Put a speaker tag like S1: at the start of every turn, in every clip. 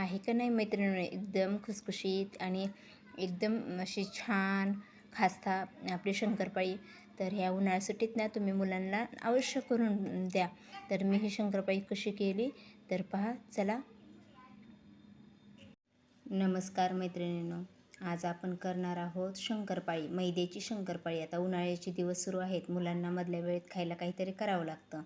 S1: आहे का नाही मैत्रिणी एकदम खुसखुशीत आणि एकदम अशी छान खास्ता आपली शंकरपाळी. तर ह्या उन्हाळ्या सुट्टीत ना तुम्ही मुलांना अवश्य करून द्या. तर मी ही शंकरपाळी कशी केली? तर पहा चला. नमस्कार मैत्रिणींनो. आज आपण करणार आहोत शंकरपाळी मैद्याची शंकरपाळी. आता उन्हाळ्याचे दिवस सुरू आहेत. मुलांना मधल्या वेळेत खायला काहीतरी करावं लागतं.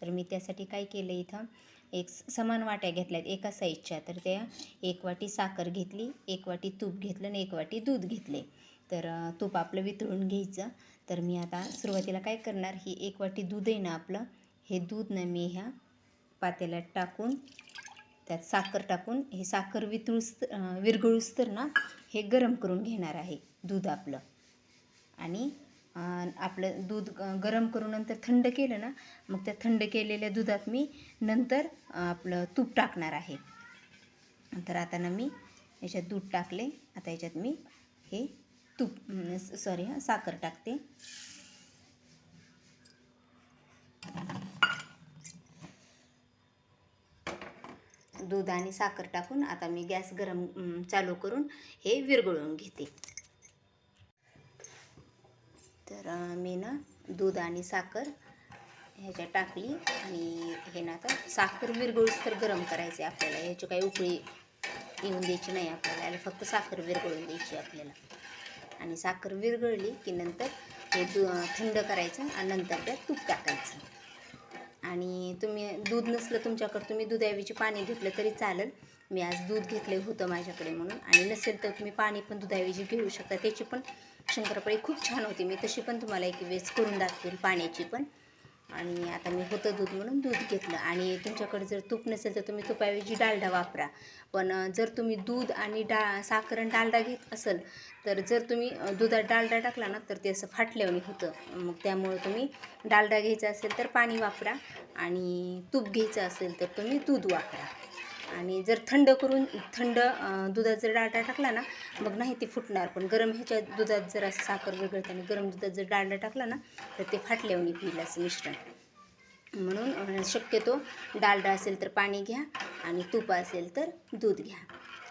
S1: तर मी त्यासाठी काय केलं इथं? एक समान वाट्या घेतल्यात. एका साईजच्या. तर त्या एक वाटी साखर घेतली एक वाटी तूप घेतलं आणि एक वाटी दूध घेतले. तर तूप आपलं वितळून घ्यायचं. तर मी आता सुरुवातीला काय करणार ही एक वाटी दूध आहे ना आपलं हे दूध ना मी ह्या पातेल्यात टाकून त्यात साखर टाकून हे साखर वितळूस विरघळूस तर ना हे गरम करून घेणार आहे दूध आपलं. आणि आपलं दूध गरम करून नंतर थंड केलं ना मग त्या थंड केलेल्या दुधात मी नंतर आपलं तूप टाकणार आहे. तर आता ना मी याच्यात दूध टाकले आता याच्यात मी हे तूप सॉरी हां साखर टाकते. दूध आणि साखर टाकून आता मी गॅस गरम चालू करून हे विरघळून घेते तर मी ना दूध आणि साखर ह्याच्यात टाकली आणि हे ना आता साखर विरघळूच तर गरम करायचे आपल्याला. ह्याची काही उकळी येऊन द्यायची नाही आपल्याला. याला फक्त साखर विरघळून द्यायची आपल्याला. आणि साखर विरघळली की नंतर हे दु थंड करायचं आणि नंतर त्यात तूप टाकायचं. आणि तुम्ही दूध नसलं तुमच्याकडं तुम्ही दुधाऐवजी पाणी घेतलं तरी चालेल. मी आज दूध घेतलं होतं माझ्याकडे म्हणून. आणि नसेल तर तुम्ही पाणी पण दुधाऐवजी घेऊ शकता. त्याची पण शंकरपाळी खूप छान होती. मी तशी पण तुम्हाला एक वेळेस करून दाखवेल पाण्याची पण. आणि आता मी होतं दूध म्हणून दूध घेतलं. आणि तुमच्याकडे जर तूप नसेल तर तुम्ही तुपाऐवजी डालडा वापरा. पण जर तुम्ही दूध आणि डा साखर आणि डालडा घेत असेल तर जर तुम्ही दुधात डालडा टाकला ना तर ते असं फाटल्यावणी होतं. मग त्यामुळं तुम्ही डालडा घ्यायचा असेल तर पाणी वापरा. आणि तूप घ्यायचं असेल तर तुम्ही दूध वापरा. आणि जर थंड करून थंड दुधात जर डालडा टाकला ना मग नाही ते फुटणार. पण गरम ह्याच्या दुधात जर असं साखर वेगळं आणि गरम दुधात जर डालडा टाकला ना तर ते फाटल्यावणी पिईल असं मिश्रण. म्हणून शक्यतो डालडा असेल तर पाणी घ्या आणि तूप असेल तर दूध घ्या.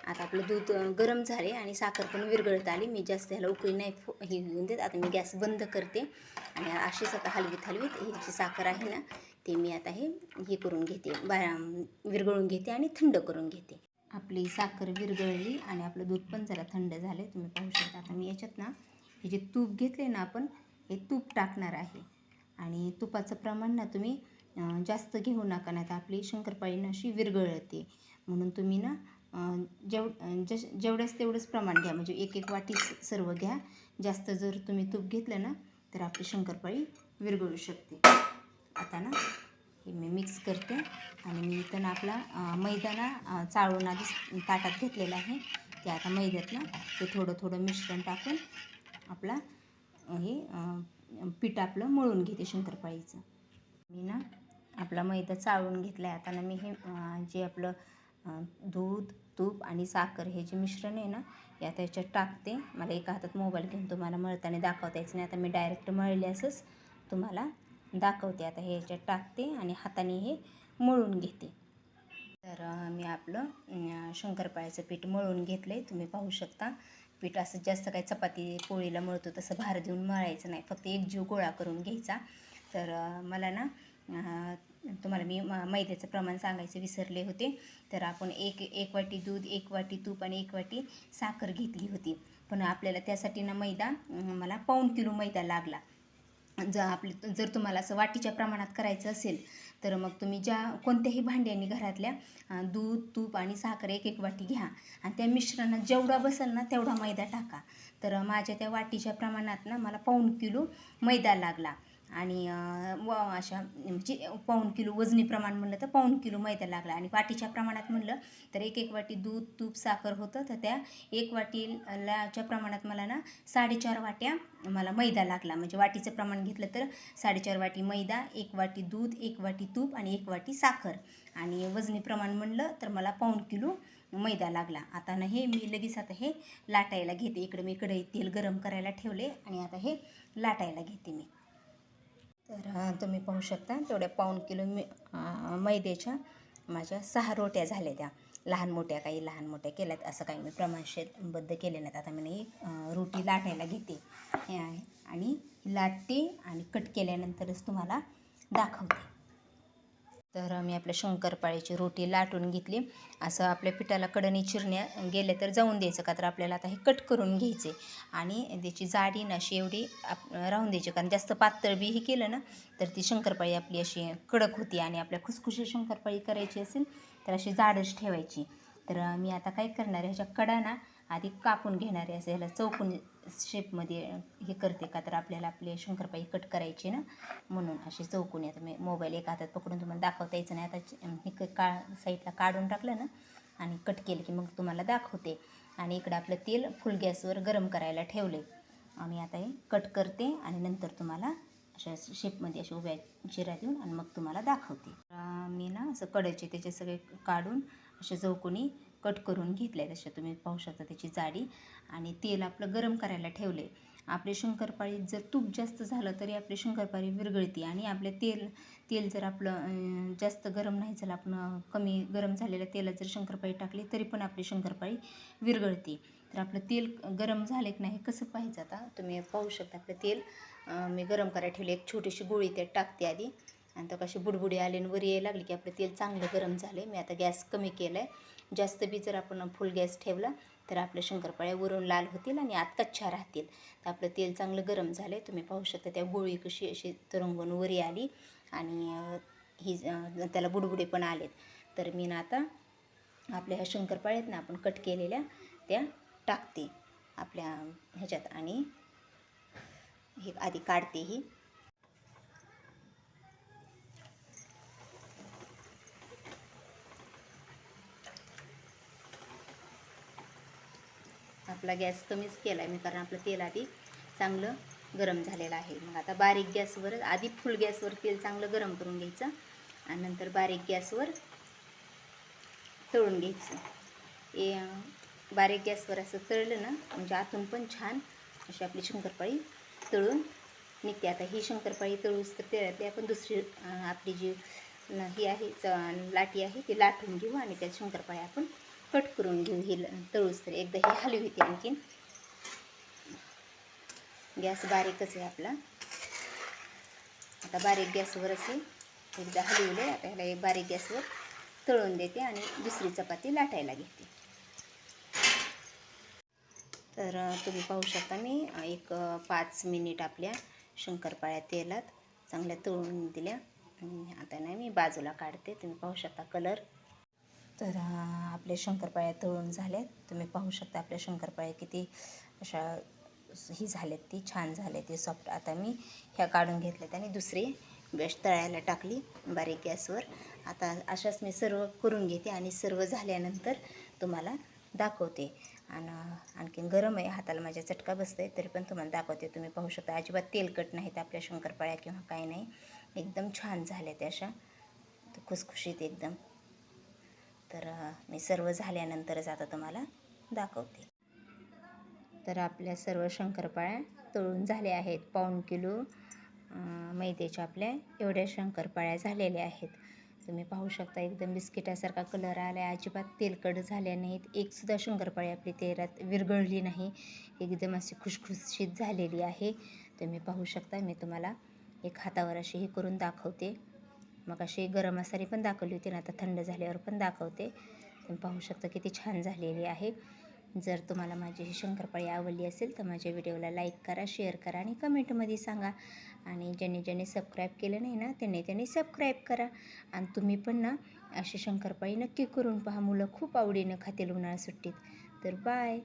S1: आता आपलं दूध गरम झाले आणि साखर पण विरघळत आली. मी जास्त ह्याला उकळी नाही फु हे घेऊन देत. आता मी गॅस बंद करते. आणि अशीच आता हलवीत हलवीत ही जी साखर आहे ना ते मी आता हे हे करून घेते. बा विरघळून घेते आणि थंड करून घेते. आपली साखर विरघळली आणि आपलं दूध पण जरा थंड झालं तुम्ही पाहू शकता. आता मी याच्यात ना हे जे तूप घेतले ना आपण हे तूप टाकणार आहे. आणि तुपाचं प्रमाण ना तुम्ही जास्त घेऊ नका. नाही तर आपली शंकरपाळी ना अशी विरघळते. म्हणून तुम्ही ना जेव जश जेवढंच तेवढंच प्रमाण घ्या. म्हणजे एक एक वाटी सर्व घ्या. जास्त जर तुम्ही तूप घेतलं ना तर आपली शंकरपाळी विरघळू शकते. आता ना हे मी मिक्स करते आणि मी इथं ना आपला मैदा ना चाळून आधी ताटात घेतलेला आहे. ते आता मैद्यात ना ते थोडं थोडं मिश्रण टाकून आपला हे पीठ आपलं मळून घेते शंकरपाळीचं. मी ना आपला मैदा चाळून घेतला आहे आता ना मी हे जे आपलं दूध तूप आणि साखर हे जे मिश्रण आहे ना या त्याच्यात टाकते. मला एका हातात मोबाईल घेऊन तुम्हाला मळताना दाखवता यायचं नाही. आता मी डायरेक्ट मळले असंच तुम्हाला दाखवते. आता हे याच्यात टाकते आणि हाताने हे मळून घेते. तर मी आपलं शंकरपाळ्याचं पीठ मळून घेतलं आहे तुम्ही पाहू शकता. पीठ असं जास्त काही चपाती पोळीला मळतो तसं भार देऊन मळायचं नाही. फक्त एक जीव गोळा करून घ्यायचा. तर मला ना तुम्हाला मी मैद्याचं प्रमाण सांगायचं विसरले होते. तर आपण एक एक वाटी दूध एक वाटी तूप आणि एक वाटी साखर घेतली होती. पण आपल्याला त्यासाठी ना मैदा मला पाऊण किलो मैदा लागला. जर आपले जर तुम्हाला असं वाटीच्या प्रमाणात करायचं असेल तर मग तुम्ही ज्या कोणत्याही भांड्याने घरातल्या दूध तूप आणि साखर एक एक वाटी घ्या. आणि त्या मिश्रणात जेवढा बसेल ना तेवढा मैदा टाका. तर माझ्या त्या वाटीच्या प्रमाणात ना मला पाऊण किलो मैदा लागला. आणि व अशा म्हणजे पाऊण किलो वजनी प्रमाण म्हणलं तर पाऊण किलो मैदा लागला. आणि वाटीच्या प्रमाणात म्हणलं तर एक एक वाटी दूध तूप साखर होतं. तर त्या एक वाटीलाच्या प्रमाणात मला ना साडेचार वाट्या मला मैदा लागला. म्हणजे वाटीचं प्रमाण घेतलं तर साडेचार वाटी मैदा एक वाटी दूध एक वाटी तूप आणि एक वाटी साखर. आणि वजनी प्रमाण म्हणलं तर मला पाऊण किलो मैदा लागला. आता ना हे मी लगेच आता हे लाटायला घेते. इकडे मी इकडे तेल गरम करायला ठेवले आणि आता हे लाटायला घेते मी. तर तुम्ही पाहू शकता तेवढ्या पाऊण किलो मी मैद्याच्या माझ्या सहा रोट्या झाल्या त्या. लहान मोठ्या काही लहान मोठ्या केल्यात असं काही मी प्रमाणशेबद्ध केले नाहीत. आता मी नाही रोटी लाटायला घेते. हे आहे. आणि लाटते आणि कट केल्यानंतरच तुम्हाला दाखवते. तर मी आपल्या शंकरपाळीची रोटी लाटून घेतली. असं आपल्या पिठाला कडणी चिरण्या गेले तर जाऊन द्यायचं का तर आपल्याला आता हे कट करून घ्यायचे आणि त्याची जाडी ना अशी एवढी आप राहून द्यायची कारण जास्त पातळ बी हे केलं ना तर ती शंकरपाळी आपली अशी कडक होती आणि आपल्या खुसखुशी शंकरपाळी करायची असेल तर अशी जाडच ठेवायची. तर मी आता काय करणार आहे ह्याच्या कडा ना आधी कापून घेणार आहे असं ह्याला चौकून शेपमध्ये हे करते का तर आपल्याला आपले शंकरपाई कट करायची ना म्हणून असे चौकून आता मी मोबाईल एका हातात पकडून तुम्हाला दाखवता यायचं नाही. आता हे क- का साईडला काढून टाकलं ना आणि कट केलं की मग तुम्हाला दाखवते. आणि इकडं आपलं तेल फुल गॅसवर गरम करायला ठेवले आम्ही आता हे कट करते आणि नंतर तुम्हाला अशा शेपमध्ये अशा उभ्या चिरा देऊन आणि मग तुम्हाला दाखवते. मी ना असं कडायचे त्याचे सगळे काढून असे चौकोनी कट करून घेतले तसे तुम्ही पाहू शकता त्याची जाडी आणि तेल आपलं गरम करायला ठेवले आपले शंकरपाळी जर तूप जास्त झालं तरी आपली शंकरपाळी विरगळते आणि आपले तेल तेल जर आपलं जास्त गरम नाही झालं आपण कमी गरम झालेल्या तेलात जर शंकरपाळी टाकली तरी पण आपली शंकरपाळी विरगळते तर आपलं तेल गरम झाले की नाही कसं पाहिजे आता? तुम्ही पाहू शकता आपलं तेल मी गरम करायला ठेवले. एक छोटीशी गोळी त्यात टाकते आधी. आणि तर कशी बुडबुडी आली आणि वर यायला लागली की आपलं तेल चांगलं गरम झालं आहे मी आता गॅस कमी केला आहे जास्त बी जर आपण फुल गॅस ठेवला तर आपल्या शंकरपाळ्या वरून लाल होतील आणि आत कच्छा राहतील. तर आपलं तेल चांगलं गरम झालं आहे तुम्ही पाहू शकता त्या गोळी कशी अशी तरंगून वरी आली आणि ही त्याला बुडबुडे पण आलेत. तर मी ना आता आपल्या ह्या शंकरपाळ्यात ना आपण कट केलेल्या त्या टाकते. आपल्या ह्याच्यात आणि हे आधी काढते ही. आपला गॅस कमीच केला आहे मी कारण आपलं तेल आधी चांगलं गरम झालेलं आहे. मग आता बारीक गॅसवर आधी फुल गॅसवर तेल चांगलं गरम करून घ्यायचं आणि नंतर बारीक गॅसवर तळून घ्यायचं. ए बारीक गॅसवर असं तळलं ना म्हणजे आतून पण छान अशी आपली शंकरपाळी तळून निघते. आता ही शंकरपाळी तळूस तर तेलातली आपण दुसरी आपली जी ही आहे च- लाटी आहे ती लाटून घेऊ आणि त्यात शंकरपाळी आपण कट करून घेऊ ही ल- तळूस तर एकदा ही हलविते आणखीन. गॅस बारीकच आहे आपला. आता बारीक गॅसवरच हे एकदा हलवले. आता ह्याला एक बारीक गॅसवर तळून देते आणि दुसरी चपाती लाटायला घेते. तर तुम्ही पाहू शकता मी एक पाच मिनिट आपल्या शंकरपाळ्या तेलात चांगल्या तळून दिल्या. आणि आता नाही मी बाजूला काढते. तुम्ही पाहू शकता कलर. तर आपले आपल्या शंकरपाळ्या तळून झाल्यात तुम्ही पाहू शकता आपल्या शंकरपाळ्या किती अशा ही झाल्यात ती छान झाले ती सॉफ्ट आता मी ह्या काढून घेतल्यात आणि दुसरी बेस्ट तळायला टाकली बारीक गॅसवर. आता अशाच मी सर्व करून घेते आणि सर्व झाल्यानंतर तुम्हाला दाखवते. आणि आणखीन गरम आहे हाताला माझ्या चटका बसत आहे तरी पण तुम्हाला दाखवते. तुम्ही पाहू शकता अजिबात तेलकट नाहीत आपल्या शंकरपाळ्या किंवा काही नाही. एकदम छान झाल्या त्या अशा. खुसखुशीत एकदम. तर मी सर्व झाल्यानंतरच आता तुम्हाला दाखवते. तर आपल्या सर्व शंकरपाळ्या तळून झाल्या आहेत. पाऊण किलो मैद्याच्या आपल्या एवढ्या शंकरपाळ्या झालेल्या आहेत. तुम्ही पाहू शकता एकदम बिस्किटासारखा कलर आला आहे अजिबात तेलकट झाल्या नाहीत. एकसुद्धा शंकरपाळी आपली तेलात विरघळली नाही. एकदम अशी खुशखुशीत झालेली आहे. तुम्ही पाहू शकता मी तुम्हाला एक हातावर अशी हे करून दाखवते. मग अशी गरम मसाले पण दाखवली होती ना आता थंड झाल्यावर पण दाखवते. तुम्ही पाहू शकता किती छान झालेली आहे. जर तुम्हाला माझी ही शंकरपाळी आवडली असेल तर माझ्या व्हिडिओला लाईक करा शेअर करा आणि कमेंटमध्ये सांगा. आणि ज्यांनी ज्यांनी सबस्क्राईब केलं नाही ना त्यांनी त्यांनी सबस्क्राईब करा. आणि तुम्ही पण ना अशी शंकरपाळी नक्की करून पहा. मुलं खूप आवडीनं खातील उन्हाळा सुट्टीत. तर बाय.